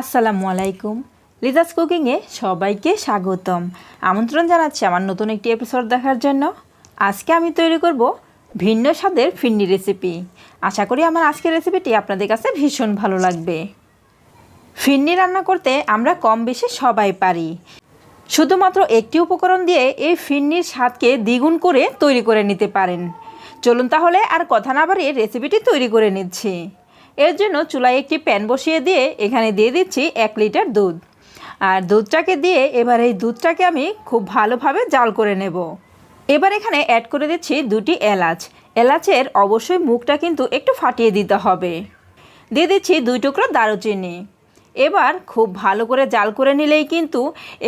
আসসালামু আলাইকুম। লিজাস কুকিংয়ে সবাইকে স্বাগতম। আমন্ত্রণ জানাচ্ছি আমার নতুন একটি এপিসোড দেখার জন্য। আজকে আমি তৈরি করব ভিন্ন স্বাদের ফিন্নি রেসিপি আশা করি আমার আজকের রেসিপিটি আপনাদের কাছে ভীষণ ভালো লাগবে। ফিন্নি রান্না করতে আমরা কম বেশি সবাই পারি। শুধুমাত্র একটি উপকরণ দিয়ে এই ফিন্নির স্বাদকে দ্বিগুণ করে তৈরি করে নিতে পারেন। চলুন তাহলে আর কথা না বাড়িয়ে রেসিপিটি তৈরি করে নিচ্ছি। এর জন্য চুলায় একটি প্যান বসিয়ে দিয়ে এখানে দিয়ে দিচ্ছি এক লিটার দুধ। আর দুধটাকে দিয়ে এবার এই দুধটাকে আমি খুব ভালোভাবে জাল করে নেব। এবার এখানে অ্যাড করে দিচ্ছি দুটি এলাচ। এলাচের অবশ্যই মুখটা কিন্তু একটু ফাটিয়ে দিতে হবে। দিয়ে দিচ্ছি দুই টুকরো দারুচিনি। এবার খুব ভালো করে জাল করে নিলেই কিন্তু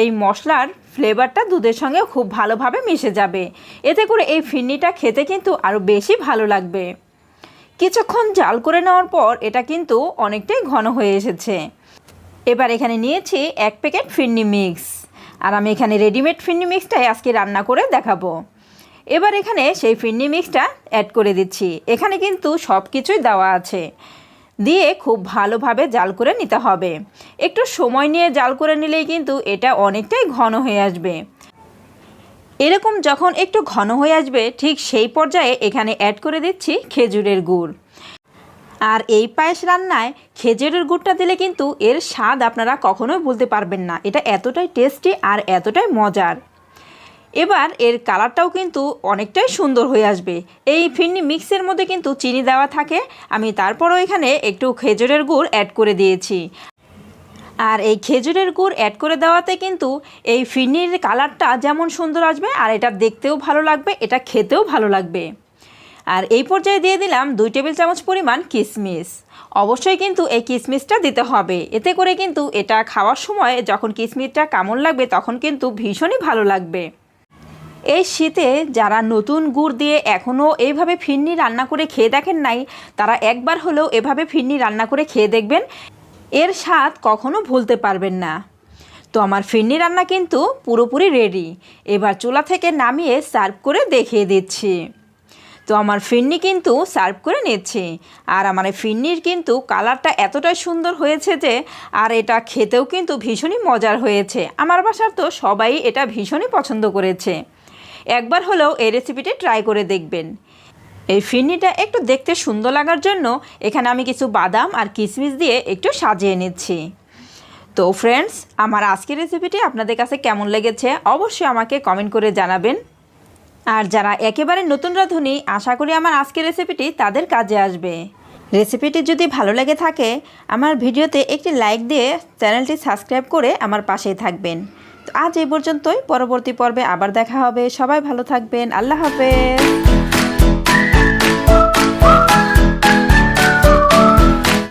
এই মশলার ফ্লেভারটা দুধের সঙ্গে খুব ভালোভাবে মিশে যাবে। এতে করে এই ফিন্নিটা খেতে কিন্তু আরও বেশি ভালো লাগবে। কিছুক্ষণ জাল করে নেওয়ার পর এটা কিন্তু অনেকটাই ঘন হয়ে এসেছে। এবার এখানে নিয়েছি এক প্যাকেট ফিন্নি মিক্স। আর আমি এখানে রেডিমেড ফিন্নি মিক্সটাই আজকে রান্না করে দেখাবো। এবার এখানে সেই ফিন্নি মিক্সটা অ্যাড করে দিচ্ছি। এখানে কিন্তু সব কিছুই দেওয়া আছে। দিয়ে খুব ভালোভাবে জাল করে নিতে হবে। একটু সময় নিয়ে জাল করে নিলেই কিন্তু এটা অনেকটাই ঘন হয়ে আসবে। এরকম যখন একটু ঘন হয়ে আসবে, ঠিক সেই পর্যায়ে এখানে অ্যাড করে দিচ্ছি খেজুরের গুড়। আর এই পায়েস রান্নায় খেজুরের গুড়টা দিলে কিন্তু এর স্বাদ আপনারা কখনোই বলতে পারবেন না। এটা এতটাই টেস্টি আর এতটাই মজার। এবার এর কালারটাও কিন্তু অনেকটাই সুন্দর হয়ে আসবে। এই ফিন্নি মিক্সের মধ্যে কিন্তু চিনি দেওয়া থাকে। আমি তারপরও এখানে একটু খেজুরের গুড় অ্যাড করে দিয়েছি। আর এই খেজুরের গুড় অ্যাড করে দেওয়াতে কিন্তু এই ফিরনির কালারটা যেমন সুন্দর আসবে, আর এটা দেখতেও ভালো লাগবে, এটা খেতেও ভালো লাগবে। আর এই পর্যায়ে দিয়ে দিলাম দুই টেবিল চামচ পরিমাণ কিশমিশ অবশ্যই কিন্তু এই কিশমিশটা দিতে হবে। এতে করে কিন্তু এটা খাওয়ার সময় যখন কিশমিশটা কামড় লাগবে, তখন কিন্তু ভীষণই ভালো লাগবে। এই শীতে যারা নতুন গুড় দিয়ে এখনও এইভাবে ফিরনি রান্না করে খেয়ে দেখেন নাই, তারা একবার হলেও এভাবে ফিরনি রান্না করে খেয়ে দেখবেন। এর স্বাদ কখনো ভুলতে পারবেন না। তো আমার ফিরনি রান্না কিন্তু পুরোপুরি রেডি এবার চুলা থেকে নামিয়ে সার্ভ করে দেখিয়ে দিচ্ছি। তো আমার ফিরনি কিন্তু সার্ভ করে নিচ্ছি। আর আমার ফিরনির কিন্তু কালারটা এতটাই সুন্দর হয়েছে যে, আর এটা খেতেও কিন্তু ভীষণই মজার হয়েছে। আমার বাসার তো সবাই এটা ভীষণই পছন্দ করেছে। একবার হলেও এই রেসিপিটি ট্রাই করে দেখবেন। এই ফিরনিটা একটু দেখতে সুন্দর লাগার জন্য এখানে আমি কিছু বাদাম আর কিশমিশ দিয়ে একটু সাজিয়ে নিচ্ছি। তো ফ্রেন্ডস আমার আজকের রেসিপিটি আপনাদের কাছে কেমন লেগেছে অবশ্যই আমাকে কমেন্ট করে জানাবেন। আর যারা একেবারে নতুন রাঁধুনি, আশা করি আমার আজকের রেসিপিটি তাদের কাজে আসবে। রেসিপিটি যদি ভালো লেগে থাকে, আমার ভিডিওতে একটি লাইক দিয়ে চ্যানেলটি সাবস্ক্রাইব করে আমার পাশেই থাকবেন। তো আজ এই পর্যন্তই, পরবর্তী পর্বে আবার দেখা হবে। সবাই ভালো থাকবেন। আল্লাহ হাফেজ।